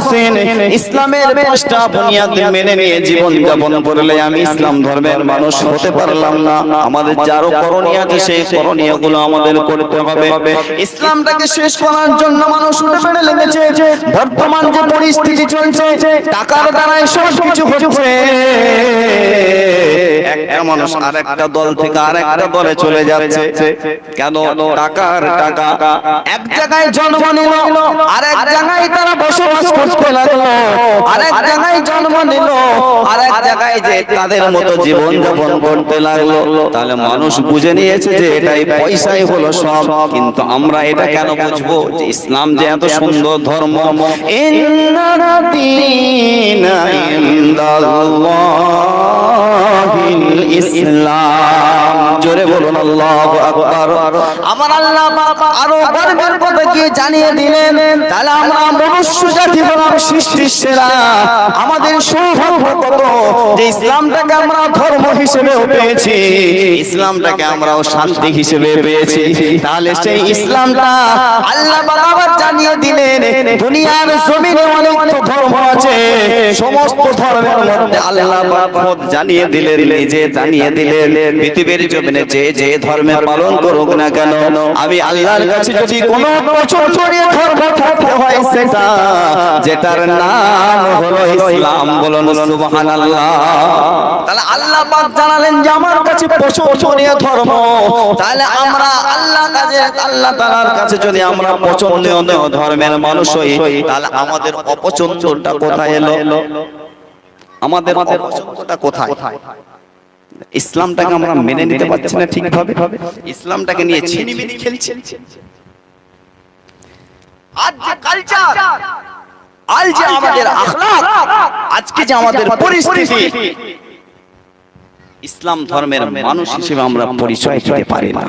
বলছেন ইসলামের পাঁচটা বুনিয়াদ মেনে নিয়ে জীবন যাপন করলে আমি ইসলাম ধর্মের মানুষ হতে পারলাম না। আমাদের যারও করণীয় আছে, সেই করণীয়গুলো আমাদের করতে হবে। ইসলামটাকে শেষ করার জন্য মানুষ উঠে পড়ে লেগেছে। বর্তমান যে পরিস্থিতি চলছে, টাকার দ্বারাই সব কিছু হচ্ছে। একটা মানুষ আর একটা দল থেকে আর একটা দলে চলে যাচ্ছে। কেন? টাকার টাকা। এক জায়গায় জন্ম নিল আর এক জায়গায় তারা বসবাস করতে লাগল আর এক জায়গায় জন্ম নিল আর জায়গায় যে তাদের মতো জীবন যাপন করতে লাগল। তাহলে মানুষ বুঝে নিয়েছে যে এটাই পয়সাই হলো সব। কিন্তু আমরা এটা কেন বুঝব? যে ইসলাম যে এত সুন্দর ধর্ম। ইসলাম। জোরে বলুন আল্লাহু আকবার। আমার আল্লাহ আরও গর্বের কথা কি জানিয়ে দিলেন তাহলে আমরা মনুষ্য জাতি হলাম সৃষ্টির সেরা। আমাদের সৌভাগ্য কত যে ইসলামটাকে আমরা ধর্ম হিসেবে পেয়েছি ইসলামটাকে আমরাও শান্তি হিসেবে পেয়েছি। তাহলে সেই ইসলামটা আল্লাহ আবার জানিয়ে দিলেন দুনিয়ার জমিনে অনেক ধর্ম আছে সমস্ত ধর্মের মধ্যে আল্লাহ পাক জানিয়ে দিলেন নিজে জানিয়ে দিলেন পৃথিবীর জমিনে যে যে ধর্মে পালন করুক না কেন আমি আল্লাহর কাছে যদি কোনো প্রচন্ডীয় ধর্ম থাকতে হয় সেটা যেটার নাম হলো ইসলাম বলুন সুবহানাল্লাহ। তাহলে আল্লাহ পাক জানালেন যে আমার কাছে প্রচন্ডীয় ধর্ম তাহলে আমরা আল্লাহ কাছে আল্লাহ তাআলার কাছে যদি আমরা পছন্দনীয় ধর্মের মানুষ হই তাহলে আমাদের অপছন্দটা কোথায় এলো? আমাদের অপছন্দটা কোথায়? ইসলামটাকে আমরা মেনে নিতে পারছি না ঠিকভাবে ইসলামটাকে নিয়ে ছিনিমিনি খেলছি। আজ যে কালচার আজ যে আমাদের আখলাক আজকে যে আমাদের পরিস্থিতি। ইসলাম ধর্মের মানুষ হিসেবে আমরা পরিচয় দিতে পারি না।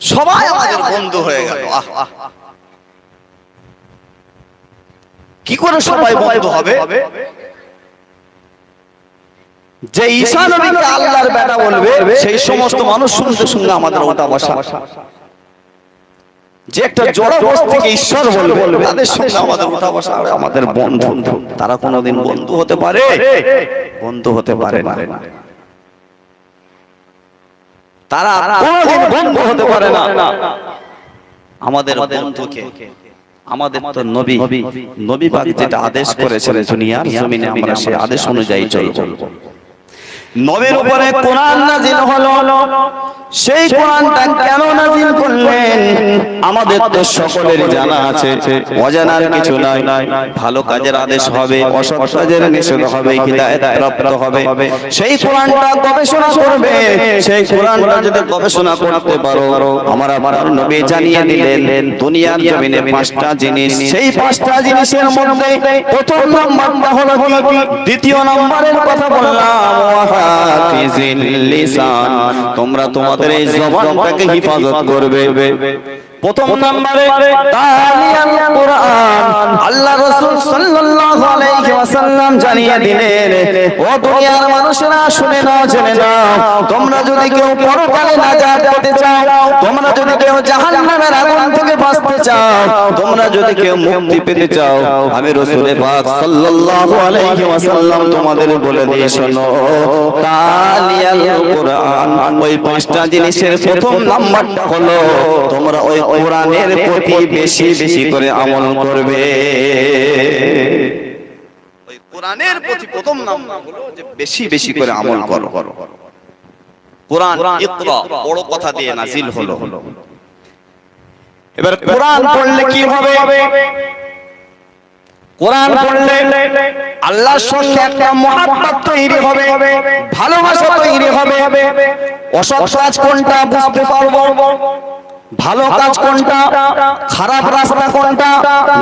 সবাই আমাদের বন্ধু হয়ে গেল। আহ আহ। কি করে সবাই বন্ধু হবে? যে ঈশা নবীকে আল্লাহর বেটা বলবে সেই সমস্ত মানুষ শুনতে শুনতে আমাদের ওটা বসা যে একটা জড় বস্তিকে ঈশ্বর বলবে তাদের সঙ্গে আমাদের উঠা বসা আর আমাদের বন্ধু। তারা কোনোদিন বন্ধু হতে পারে বন্ধু হতে পারে না। তারা কোনোদিন বন্ধু হতে পারে না। আমাদের বন্ধুকে আমাদের তো নবী। নবী। পাক যেটা আদেশ করেছেন দুনিয়ার জমিনে আমরা সেই আদেশ অনুযায়ী চলব। নবীর উপরে কোরআন নাজিল হলো। সেই কোরআনটা কেন নাজিল করলেন? আমাদের তো সকলের জানা আছে। অজানার কিছু নাই। ভালো কাজের আদেশ হবে অসৎ কাজের নিষেধ হবে হিদায়াত প্রাপ্ত হবে। সেই কোরআনটা গবেষণা করবে। সেই কোরআনটা যদি গবেষণা করতে পারো আমার আমার নবী জানিয়ে দিলেন দুনিয়ার জমিনে পাঁচটা জিনিস। সেই পাঁচটা জিনিসের মধ্যে প্রথম নাম্বারটা হলো দ্বিতীয় নাম্বারের কথা বললাম লিসান তোমরা তোমাদের এই জবানটাকে হিফাজত করবে। প্রথম নম্বরে তালিয়াল কোরআন। আল্লাহ রাসূল সাল্লাল্লাহু আলাইহি ওয়াসাল্লাম জানিয়ে দিলেন ও দুনিয়ার মানুষেরা শুনে নাও জেনে নাও। তোমরা যদি কেউ পরকালে নাজাত পেতে চাও তোমরা যদি কেউ জাহান্নামের আগুন থেকে বাঁচতে চাও তোমরা যদি কেউ মুক্তি পেতে চাও আমি রাসূল পাক সাল্লাল্লাহু আলাইহি ওয়াসাল্লাম তোমাদের বলে দিয়ে শোনো। তালিয়াল কোরআন ওই পাঁচটা জিনিসের প্রথম নাম্বারটা হলো তোমরা ওই কোরআনের প্রতি বেশি বেশি করে আমল করবে। ওই কোরআনের প্রতি প্রথম নাম্বার হলো যে বেশি বেশি করে আমল করো। কোরআন ইকরা বড় কথা দিয়ে নাজিল হলো। এবার কোরআন পড়লে কি হবে? কোরআন পড়লে আল্লাহর সঙ্গে একটা মহাব্বত তৈরি হবে। ভালোবাসা তৈরি হবে। অসৎ কাজ কোনটা বুঝতে পারব? ভালো কাজ কোনটা? খারাপ রাস্তা কোনটা?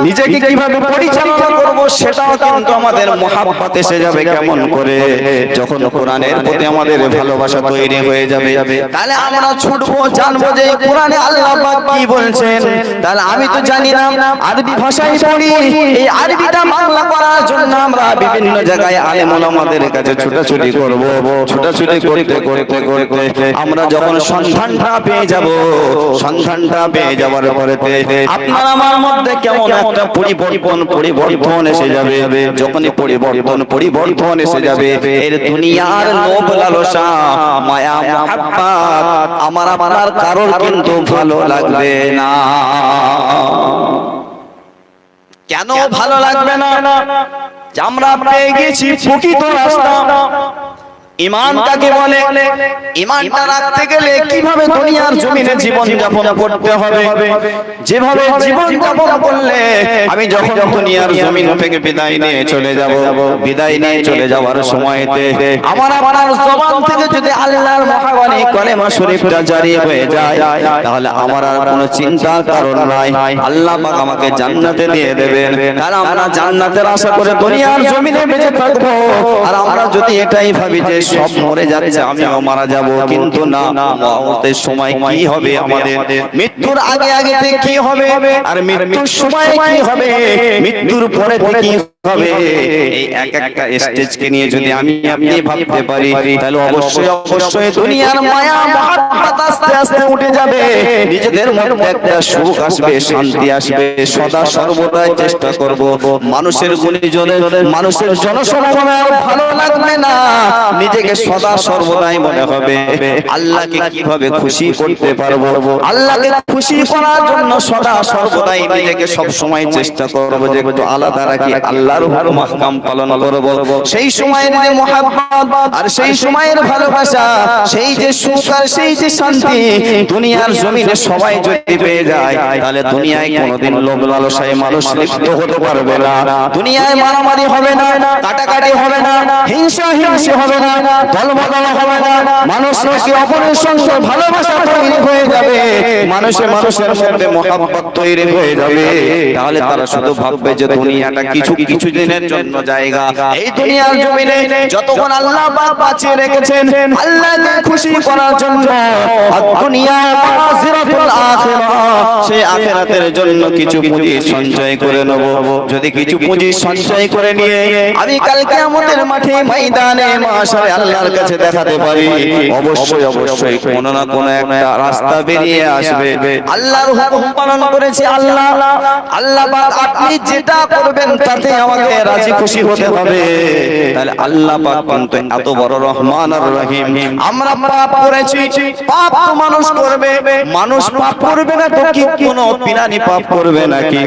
নিজেকে কীভাবে পরিচালনা করব সেটাও কিন্তু আমাদের মহাব্বত এসে যাবে কেমন করে? যখন কোরআনের প্রতি আমাদের ভালোবাসা তৈরি হয়ে যাবে তাহলে আমরা ছুটবো জানব যে কোরআনে আল্লাহ পাক কি বলছেন? তাহলে আমি তো জানি না আরবি ভাষায় পড়ি। এই আরবিটা বাংলা করার জন্য আমরা বিভিন্ন জায়গায় আলেম ওলামাদের কাছে ছোটাছুটি করব ছোটাছুটি করতে করতে করতে আমরা যখন সন্ধানটা পেয়ে যাব সন্ধানটা পেয়ে যাওয়ার পরেতে আপনার আমার মধ্যে কেমন একটা পরিবর্তন পরিবর্তন এসে যাবে। যখনই পরিবর্তন পরিবর্তন এসে যাবে। এর দুনিয়ার লোভ লালসা মায়া মহাব্বত আমার আপনার কারোর কিন্তু ভালো লাগবে না। কেন ভালো লাগবে না? আমরা পেয়ে গেছি প্রকৃত রাস্তা। ইমান কাকে বলে ইমানটা রাখতে গেলে কীভাবে দুনিয়ার জমিনে জীবন যাপন করতে হবে? যেভাবে জীবন যাপন করলে আমি যখন দুনিয়ার জমিন থেকে বিদায় নিয়ে চলে যাব বিদায় নিয়ে চলে যাওয়ার সময়তে আমার আপনার জবান থেকে যদি আল্লাহর মহাবাণী কলেমা শরীফটা জারি হয়ে যায় তাহলে আমার আর কোনো চিন্তার কারণ নাই। আল্লাহ পাক আমাকে জান্নাতে দিয়ে দেবেন। আর আমরা জান্নাতের আশা করে দুনিয়ার জমিনে বেঁচে থাকব। আর আমরা যদি এটাই ভাবি যে সব মরে যাচ্ছে, আমিও মারা যাব, কিন্তু না মতের সময় কি হবে আমাদের? মৃত্যুর আগে আগে কি হবে? আর মৃত্যুর সময় কি হবে? মৃত্যুর পরে কি হবে? এই এক একটা স্টেজকে নিয়ে যদি আমি আপনি ভাবতে পারি তাহলে অবশ্যই অবশ্যই দুনিয়ার মায়া মহাব্বত আস্তে আস্তে উঠে যাবে। নিজেদের মধ্যে একটা সুখ আসবে শান্তি আসবে। সদা সর্বদাই চেষ্টা করব। মানুষের গুণীজনের মানুষের জনসমাগমে ভালো লাগবে না। নিজেকে সদা সর্বদাই মনে হবে। আল্লাহকে কীভাবে খুশি করতে পারব? আল্লাহকে খুশি করার জন্য সদা সর্বদাই নিজেকে সব সময় চেষ্টা করব যে একটু আলাদা রাখি আল্লাহর হুকুম পালন করব। সেই সময়ের যে মহাব্বত আর সেই সময়ের ভালোবাসা, সেই যে সুখ আর সেই যে শান্তি দুনিয়ার জমিনে সবাই যদি পেয়ে যায়, তাহলে দুনিয়ায় কোনোদিন লোভ লালসায় মানুষ লিপ্ত হতে পারবে না। দুনিয়ায় মারামারি হবে না, কাটাকাটি হবে না, হিংসা হিংসি হবে না, দলবদল হবে না। মানুষ একে অপরের সঙ্গে ভালোবাসা তৈরি হয়ে যাবে। মানুষে মানুষের মধ্যে মহাব্বত তৈরি হয়ে যাবে। তাহলে তারা শুধু ভাববে যে দুনিয়াটা কিছু কিছু দিনের জন্য জায়গা। এই দুনিয়ার জমিনে যতক্ষণ আল্লাহ পাক বাঁচিয়ে রেখেছেন আল্লাহকে খুশি করার জন্য দুনিয়া মাযিরাতুল আখিরাহ সেই আখিরাতের জন্য কিছু পুঁজি সঞ্চয় করে নেব। যদি কিছু পুঁজি সঞ্চয় করে নিয়ে আমি কাল কিয়ামতের মাঠে ময়দানে মাশারে আল্লাহর কাছে দেখাতে পারি। অবশ্যই অবশ্যই কোনো না কোনো একটা রাস্তা বেরিয়ে আসবে। আল্লাহর হুকুম পালন করেছে আল্লাহ। আল্লাহ। পাক আপনি যেটা করবেন তাতে আমাকে রাজি খুশি হতে হবে। তাহলে আল্লাহ পাক কিন্তু এত বড় রহমান আর রহিম। আমরা পাপ করেছি পাপ তো মানুষ করবে। মানুষ পাপ করবে না তো কি কোনো পিরানি পাপ করবে নাকি?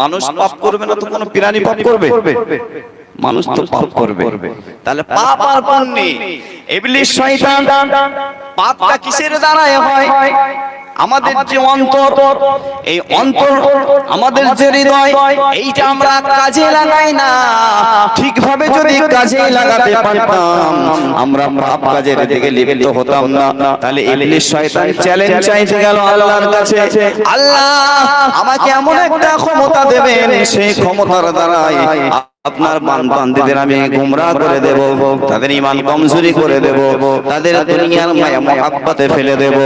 মানুষ পাপ করবে না তো কোনো পিরানি পাপ করবে। মানুষ তো পাপ করবে। তাহলে পাপ আর পুণ্য ইবলিস শয়তান পাপটা কিসের দ্বারায় হয়? আমাদের যে অন্তর এই অন্তর আমাদের যে হৃদয় এইটা আমরা কাজে লাগাই না। ঠিকভাবে যদি কাজে লাগাতে পারতাম আমরা পাপ কাজের দিকে লিপ্ত হতাম না। তাহলে ইবলিস শয়তান চ্যালেঞ্জ চাইতে গেল আল্লাহর কাছে। আল্লাহ আমাকে এমন একটা ক্ষমতা দেবেন সেই ক্ষমতার দ্বারাই আপনার মান বান্দিদের আমি গুমরাহ করে দেব, তাদের ইমান কমজোরি করে দেব, তাদের দুনিয়ার মায়া মহাব্বতে ফেলে দেব,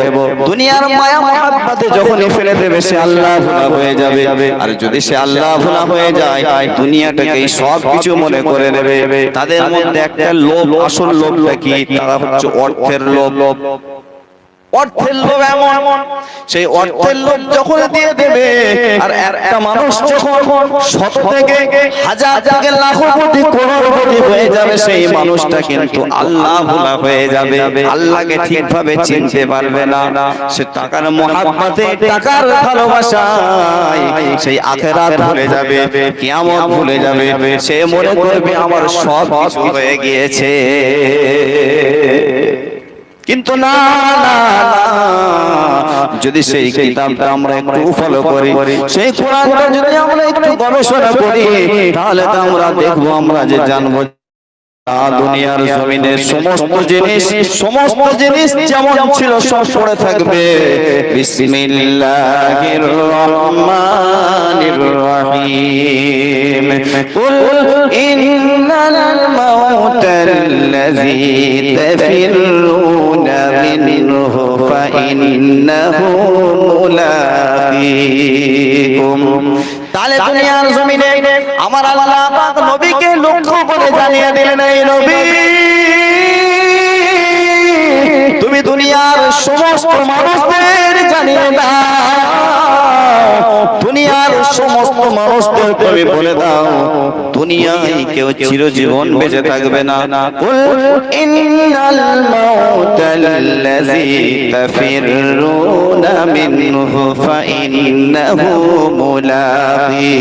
দুনিয়ার মায়া মহাব্বতে যখনই ফেলে দেবে, সে আল্লাহ ভোলা হয়ে যাবে। আর যদি সে আল্লাহ ভোলা হয়ে যায় দুনিয়াটাকে সব কিছু মনে করে নেবে তাদের মধ্যে একটা লোভ, আসল লোভটা কি? তারা হচ্ছে অর্থের লোভ। অর্থের লোভ এমন সেই অর্থের লোভ যখন দিয়ে দেবে আর একটা মানুষ যখন শত থেকে হাজার থেকে লাখো কোটি কোটি হয়ে যাবে সেই মানুষটা কিন্তু আল্লাহ ভোলা হয়ে যাবে। আল্লাহকে ঠিকভাবে চিনতে পারবে না। সে টাকার মহাব্বতে টাকার ভালোবাসায় সেই আখেরাত ভুলে যাবে কিয়ামত ভুলে যাবে। সে মনে করবে আমার সব কিছু হয়ে গিয়েছে। কিন্তু না না যদি সেই কিতাবটা আমরা একটু ফলো করি সেই কোরআনটা যদি আমরা একটু গবেষণা করি তাহলে তো আমরা দেখব আমরা যে জানব দুনিয়ার জমিনে সমস্ত জিনিস সমস্ত জিনিস যেমন ছিল সব পড়ে থাকবে। বিসমিল্লাহির রহমানির রহিম। কুল ইন্নাল মাউতাল্লাযী তাফিরুনা মিনহু ফাইন্নাহু মুলাকীকুম তাহলে দুনিয়ার জমিনে আমার আল্লাহ করে দিলে এই নবী তুমি দুনিয়ার সমস্ত মানুষদের জানিয়ে দাও সমস্ত মানুষদের তুমি বলে দাও দুনিয়ায় কেউ চিরজীবন বেঁচে থাকবে না। কুল ইন্নাল মাউতাল্লাযী তাফিররুনা মিনহু ফাইন্নাহু মুলাকীকুম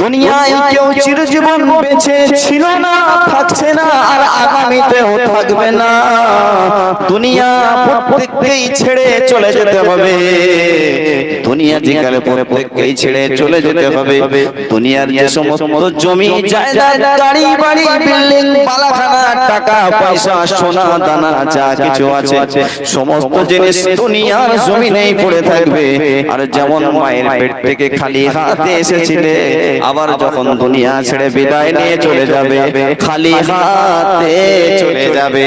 দুনিয়ায় কেউ চিরজীবন বেঁচে ছিল না থাকছে না আর আগামীতেও থাকবে না। দুনিয়া প্রত্যেককেই ছেড়ে চলে যেতে হবে। দুনিয়া যেখানে প্রত্যেককেই ছেড়ে চলে যেতে হবে। দুনিয়ার যে সমস্ত জমি জায়গা গাড়ি বাড়ি বিল্ডিং বালাখানা টাকা পয়সা সোনা দানা যা কিছু আছে সমস্ত জিনিস দুনিয়ার জমিনেই পড়ে থাকবে। আর যেমন মায়ের পেট থেকে খালি হাতে এসেছিলে আবার যখন দুনিয়া ছেড়ে বিদায় নিয়ে চলে যাবে খালি হাতে চলে যাবে।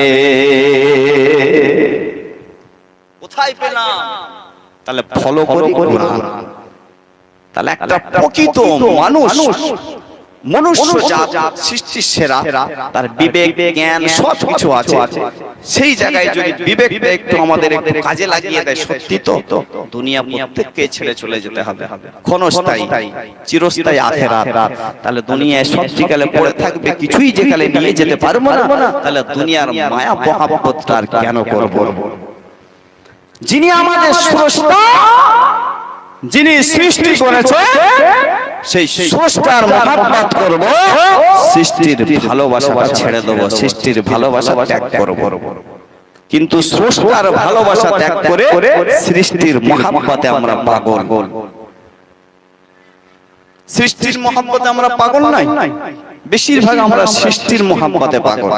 কোথায় পেলাম? তাহলে ফলো করি কোরআন তাহলে একটা প্রকৃত মানুষ মনুষ্য জাত সৃষ্টির সেরা তার বিবেক জ্ঞান সব কিছু আছে। সেই জায়গায় যদি বিবেকটা একটু আমাদের একটু কাজে লাগিয়ে দেয় সত্যি তো দুনিয়া প্রত্যেককে ছেড়ে চলে যেতে হবে। ক্ষণস্থায়ী চিরস্থায়ী আখেরাত। তাহলে দুনিয়ায় সব যেকালে পড়ে থাকবে কিছুই যেকালে নিয়ে যেতে পারব না। তাহলে দুনিয়ার মায়া মহাব্বতটা আর কেন করব? যিনি আমাদের স্রষ্টা যিনি সৃষ্টি করেছে সেই স্রষ্টার মহাব্বত করব সৃষ্টির ভালোবাসা ছেড়ে দেব সৃষ্টির ভালোবাসা ত্যাগ করব। কিন্তু স্রষ্টার ভালোবাসা ত্যাগ করে সৃষ্টির মহাব্বতে আমরা পাগল। সৃষ্টির মহাব্বতে আমরা পাগল নাই। বেশিরভাগ আমরা সৃষ্টির মহাব্বতে পাগল।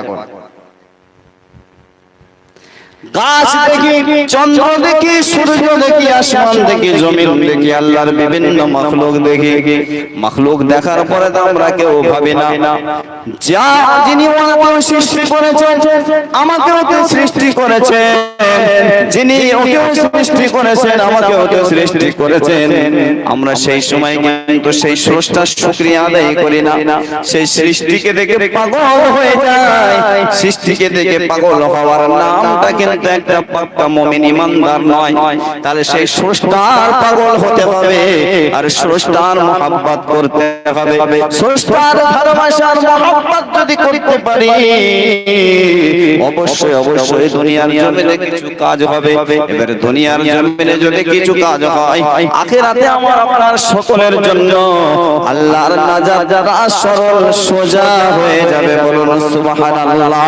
গাছ দেখি চন্দ্র দেখি সূর্য দেখি আসমান দেখি জমিন দেখি আল্লাহর বিভিন্ন মখলুক দেখি। মখলুক দেখার পরে তো আমরা কেউ ভাবি না। যা যিনি সৃষ্টি করেছেন আমাকেও তো সৃষ্টি করেছেন। যিনি ওকেও সৃষ্টি করেছেন আমাকেও তো সৃষ্টি করেছেন। আমরা সেই সময় কিন্তু সেই স্রষ্টার শুকরিয়া আদায় করি না। সেই সৃষ্টিকে দেখে পাগল হয়ে যায়। সৃষ্টিকে দেখে পাগল হওয়ার নামটা কিন্তু একটা পাক্কা মুমিন ইমানদার নয়। তাহলে সেই স্রষ্টার পাগল হতে হবে। আর স্রষ্টার মহব্বত করতে হবে। স্রষ্টার ভালোবাসার মহব্বত যদি করতে পারি অবশ্যই অবশ্যই দুনিয়ার জমিনে কিছু কাজ হবে এবারে দুনিয়ার জমিনে যদি কিছু কাজ হয় আখেরাতে আমার আপনার সকলের জন্য আল্লাহর নাজাত সরল সোজা হয়ে যাবে বলুন সুবহানাল্লাহ।